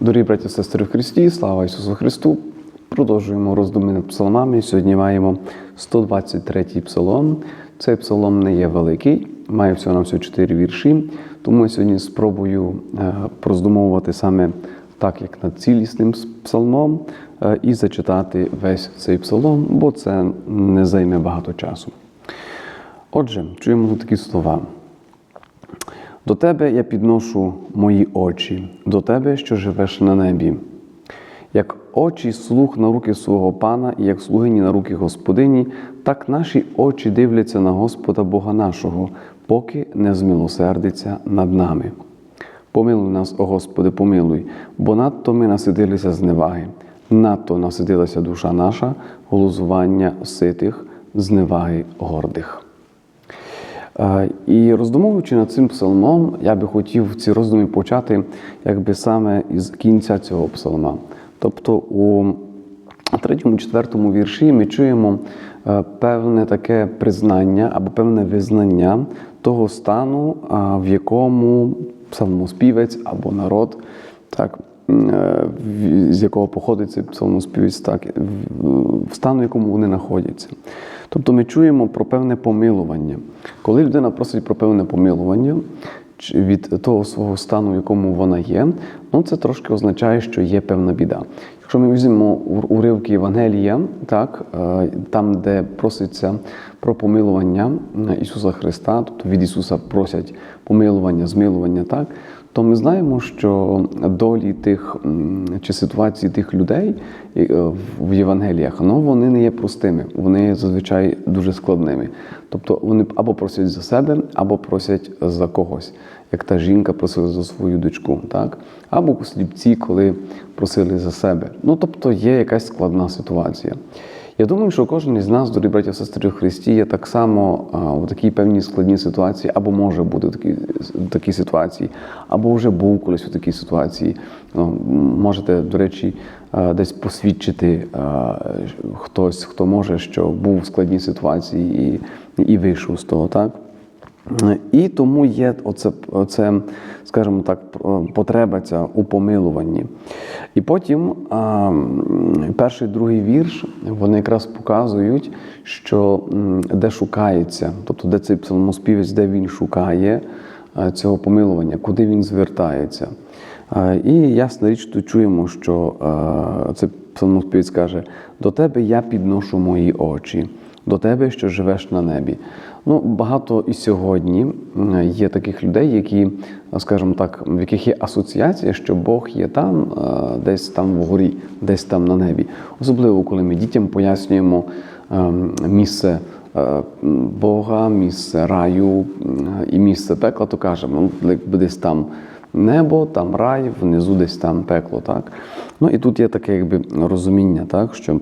Дорогі браті і сестри в Христі, слава Ісусу Христу! Продовжуємо роздуми над псалмами. Сьогодні маємо 123-й псалом. Цей псалом не є великий, має всього на всього 4 вірші. Тому я сьогодні спробую е, роздумовувати саме так, як над цілісним псалмом, е, і зачитати весь цей псалом, бо це не займе багато часу. Отже, чуємо тут такі слова. До тебе я підношу мої очі, до тебе, що живеш на небі. Як очі слух на руки свого пана, і як слугині на руки господині, так наші очі дивляться на Господа Бога нашого, поки не змилосердиться над нами. Помилуй нас, о Господи, помилуй, бо надто ми насидилися зневаги, надто насидилася душа наша, голозування ситих, зневаги гордих. Е, І роздумовуючи над цим псалмом, я би хотів ці роздуми почати якби саме із кінця цього псалма. Тобто у третьому, четвертому вірші ми чуємо е, певне таке признання або певне визнання того стану, в якому псалмоспівець або народ, так, е, з якого походить цей псалмоспівець, так, в стану, в якому вони знаходяться. Тобто ми чуємо про певне помилування. Коли людина просить про певне помилування від того свого стану, в якому вона є, ну це трошки означає, що є певна біда. Якщо ми візьмемо ур- уривки Євангелія, так, е, там, де проситься про помилування Ісуса Христа, тобто від Ісуса просять помилування, змилування, так, то ми знаємо, що долі тих чи ситуації тих людей е, в Євангеліях, ну, вони не є простими, вони зазвичай дуже складними. Тобто вони або просять за себе, або просять за когось, як та жінка просила за свою дочку, так? або сліпці, коли просили за себе. Ну тобто є якась складна ситуація. Я думаю, що кожен із нас, дорогі браті сестри у Христі, є так само у такій певній складній ситуації, або може бути в такій, в такій ситуації, або вже був колись у такій ситуації. Ну, можете, до речі, десь посвідчити хтось, хто може, що був в складній ситуації і, і вийшов з того, так? І тому є оце, оце, скажімо так, потреба ця у помилуванні. І потім перший другий вірш вони якраз показують, що де шукається, тобто де цей псалмоспівець, де він шукає цього помилування, куди він звертається. І ясна річ, тут чуємо, що цей псалмоспівець каже: до тебе я підношу мої очі до тебе, що живеш на небі. Ну, багато і сьогодні є таких людей, які, скажімо так, в яких є асоціація, що Бог є там, е, десь там вгорі, десь там на небі. Особливо, коли ми дітям пояснюємо ем, місце. е, Бога, місце раю і місце пекла, то кажемо, ну, якби десь там небо, там рай, внизу десь там пекло. Так? Ну і тут є таке якби розуміння, так, що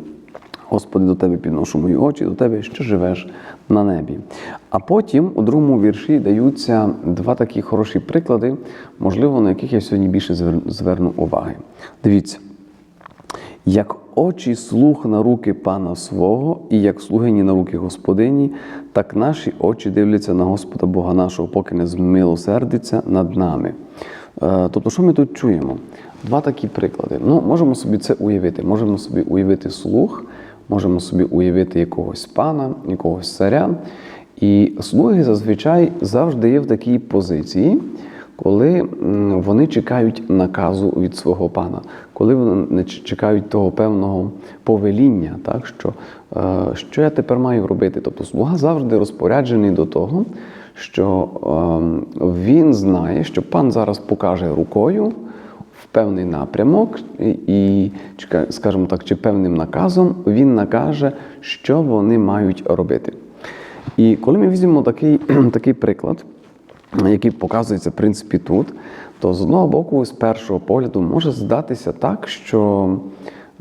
Господи, до Тебе підношу мої очі, до Тебе, що живеш на небі. А потім у другому вірші даються два такі хороші приклади, можливо, на яких я сьогодні більше зверну уваги. Дивіться. Як очі слух на руки пана свого, і як слугині на руки господині, так наші очі дивляться на Господа Бога нашого, поки не змилосердиться над нами. Е, Тобто, що ми тут чуємо? Два такі приклади. Ну, можемо собі це уявити. Можемо собі уявити слух, можемо собі уявити якогось пана, якогось царя. І слуги зазвичай завжди є в такій позиції, коли вони чекають наказу від свого пана, коли вони не чекають того певного повеління, так що, е, що я тепер маю робити. Тобто слуга завжди розпоряджений до того, що ем, він знає, що пан зараз покаже рукою в певний напрямок, і, скажімо так, чи певним наказом він накаже, що вони мають робити. І коли ми візьмемо такий, такий приклад, який показується в принципі тут, то з одного боку, з першого погляду, може здатися так, що,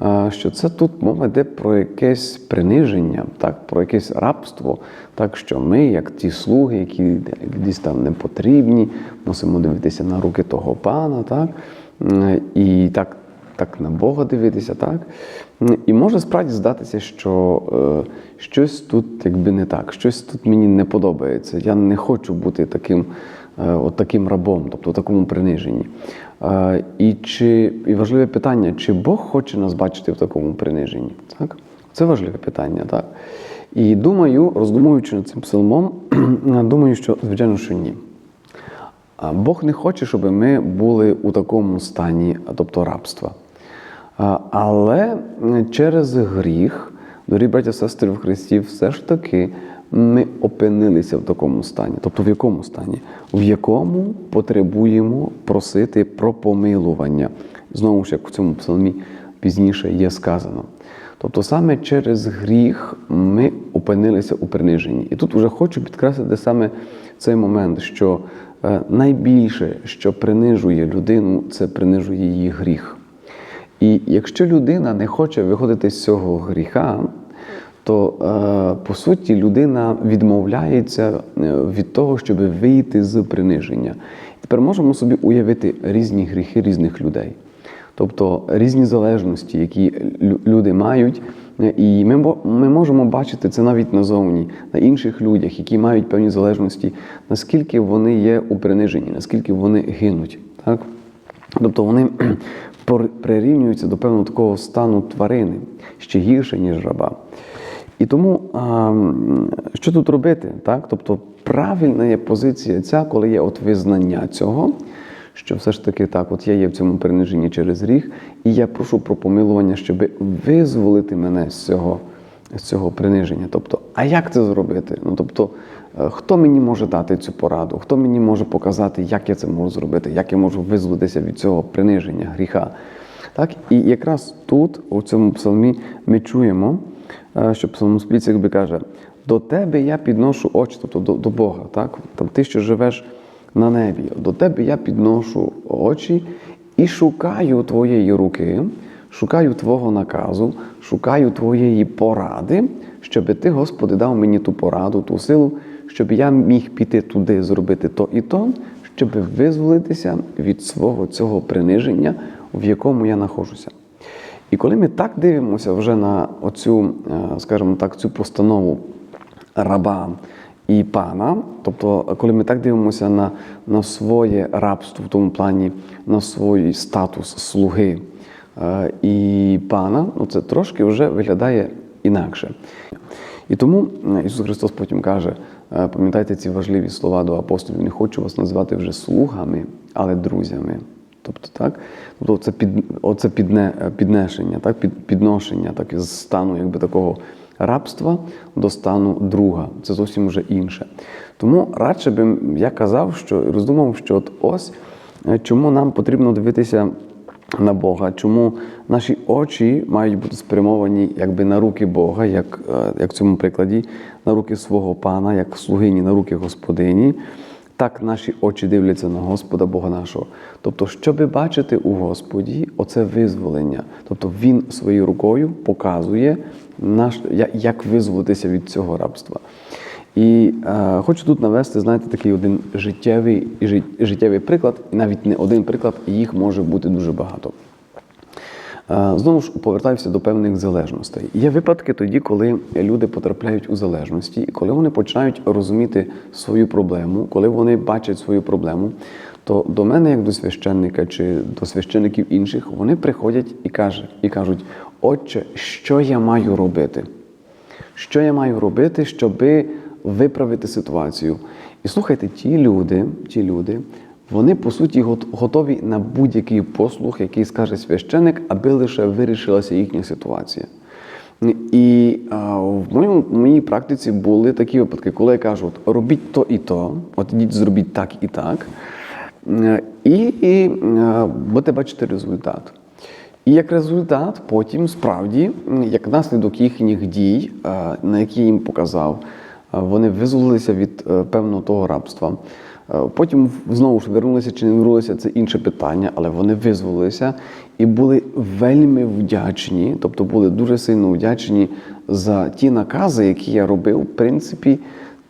е, що це тут мова йде про якесь приниження, так, про якесь рабство, так що ми, як ті слуги, які десь там не потрібні, мусимо дивитися на руки того пана, так, і так так на Бога дивитися, так? І може справді здатися, що е, щось тут якби не так, щось тут мені не подобається. Я не хочу бути таким, е, от таким рабом, тобто в такому приниженні. Е, І чи і важливе питання, чи Бог хоче нас бачити в такому приниженні? Так? Це важливе питання, так? І думаю, роздумуючи над цим псалмом, думаю, що звичайно, що ні. Бог не хоче, щоб ми були у такому стані, тобто рабства. Але через гріх, дорогі браття сестри в Христі, все ж таки ми опинилися в такому стані. Тобто в якому стані? В якому потребуємо просити про помилування. Знову ж, як в цьому псалмі пізніше є сказано. Тобто саме через гріх ми опинилися у приниженні. І тут вже хочу підкреслити саме цей момент, що найбільше, що принижує людину, це принижує її гріх. І якщо людина не хоче виходити з цього гріха, то е, по суті людина відмовляється е, від того, щоб вийти з приниження. Тепер можемо собі уявити різні гріхи різних людей. Тобто різні залежності, які люди мають, е, і ми, ми можемо бачити це навіть назовні, на інших людях, які мають певні залежності, наскільки вони є у приниженні, наскільки вони гинуть. Так? Тобто вони прирівнюються до певного такого стану тварини, ще гірше, ніж раба. І тому а, що тут робити? Так? Тобто правильна є позиція ця, коли є от визнання цього, що все ж таки так, от я є в цьому приниженні через гріх, і я прошу про помилування, щоб визволити мене з цього, з цього приниження. Тобто, а як це зробити? Ну, тобто, е, хто мені може дати цю пораду? Хто мені може показати, як я це можу зробити, як я можу визволитися від цього приниження, гріха? Так? І якраз тут, у цьому псалмі, ми чуємо, е, що псалмоспівець якби каже: до тебе я підношу очі, тобто до, до Бога. Так? Там ти, що живеш на небі, до тебе я підношу очі і шукаю твоєї руки, шукаю Твого наказу, шукаю Твоєї поради, щоб ти, Господи, дав мені ту пораду, ту силу, щоб я міг піти туди, зробити то і то, щоб визволитися від свого цього приниження, в якому я знаходжуся. І коли ми так дивимося вже на оцю, е, скажімо так, цю постанову раба і пана, тобто, коли ми так дивимося на, на своє рабство в тому плані, на свій статус слуги е, і пана, ну це трошки вже виглядає інакше. І тому Ісус Христос потім каже: е, пам'ятайте ці важливі слова до апостолів, не хочу вас назвати вже слугами, але друзями. Тобто, так, тобто це під оце підне, піднесення, так, під, підношення, так з стану якби такого рабства до стану друга. Це зовсім вже інше. Тому радше би я казав, що роздумав, що от ось е, чому нам потрібно дивитися на Бога, чому наші очі мають бути спрямовані якби на руки Бога, як, е, як в цьому прикладі, на руки свого пана, як слугині, на руки господині. Так наші очі дивляться на Господа Бога нашого. Тобто, щоби бачити у Господі, оце визволення. Тобто Він своєю рукою показує, наш, як визволитися від цього рабства. І е, хочу тут навести, знаєте, такий один життєвий, жит- життєвий приклад, навіть не один приклад, їх може бути дуже багато. Е, Знову ж повертаюся до певних залежностей. Є випадки тоді, коли люди потрапляють у залежності, і коли вони починають розуміти свою проблему, коли вони бачать свою проблему, то до мене, як до священника чи до священиків інших, вони приходять і кажуть, і кажуть: Отче, що я маю робити? Що я маю робити, щоб виправити ситуацію? І слухайте, ті люди, ті люди, вони по суті готові на будь-який послуг, який скаже священик, аби лише вирішилася їхня ситуація. І а, в, моєму, в моїй практиці були такі випадки, коли я кажу, от, робіть то і то, от ідіть, зробіть так і так, Е, і, і е, будете бачити результат. І як результат, потім справді, як наслідок їхніх дій, е, на які їм показав, е, вони визволилися від е, певного того рабства. Потім знову ж вернулися чи не вернулися, це інше питання, але вони визволилися і були вельми вдячні, тобто були дуже сильно вдячні за ті накази, які я робив, в принципі,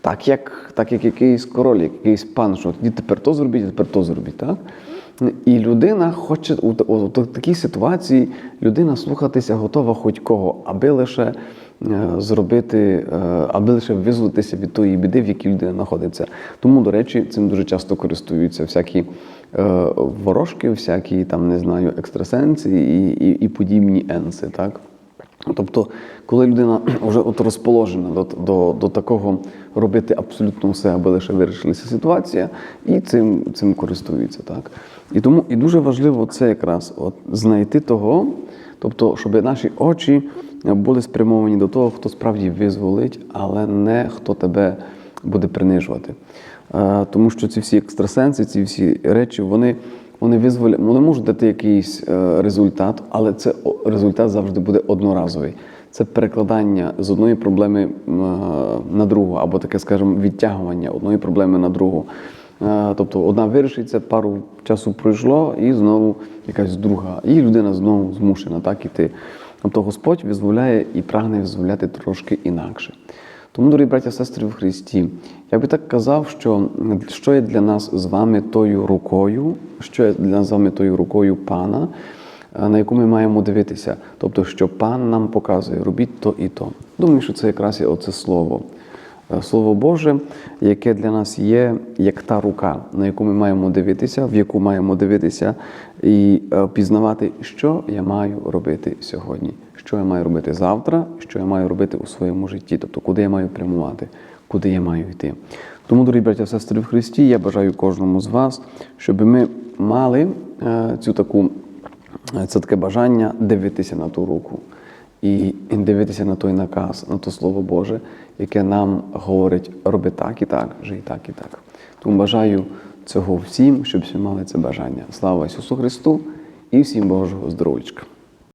так як, так як якийсь король, якийсь пан, що тепер то зробіть, тепер то зробіть. Так? І людина хоче у, у, у такій ситуації людина слухатися готова хоч кого, аби лише е, зробити, е, аби лише визволитися від тої біди, в якій людина знаходиться. Тому, до речі, цим дуже часто користуються всякі е, ворожки, всякі там не знаю, екстрасенси і, і, і подібні енси. Так? Тобто, коли людина вже от розположена до, до, до такого робити абсолютно все, аби лише вирішилася ситуація, і цим, цим користуються. Так? І тому і дуже важливо це якраз от, знайти того, тобто, щоб наші очі були спрямовані до того, хто справді визволить, але не хто тебе буде принижувати. Е, Тому що ці всі екстрасенси, ці всі речі, вони, вони визволять, вони можуть дати якийсь е, результат, але це результат завжди буде одноразовий. Це перекладання з одної проблеми е, на другу, або таке, скажімо, відтягування одної проблеми на другу. Тобто одна вирішиться, пару часу пройшло, і знову якась друга. І людина знову змушена так іти. Тобто Господь визволяє і прагне визволяти трошки інакше. Тому, дорогі браття, сестри в Христі, я би так казав, що що є для нас з вами тою рукою, що є для нас з вами тою рукою Пана, на яку ми маємо дивитися. Тобто, що Пан нам показує, робіть то і то. Думаю, що це якраз є оце слово. Е, Слово Боже, яке для нас є як та рука, на яку ми маємо дивитися, в яку маємо дивитися і е, пізнавати, що я маю робити сьогодні, що я маю робити завтра, що я маю робити у своєму житті, тобто куди я маю прямувати, куди я маю йти. Тому, дорогі браття, сестри в Христі, я бажаю кожному з вас, щоб ми мали е, цю таку це таке бажання дивитися на ту руку і і дивитися на той наказ, на то Слово Боже, яке нам говорить, роби так і так, жий так і так. Тому бажаю цього всім, щоб всі мали це бажання. Слава Ісусу Христу і всім Божого здоров'ячка.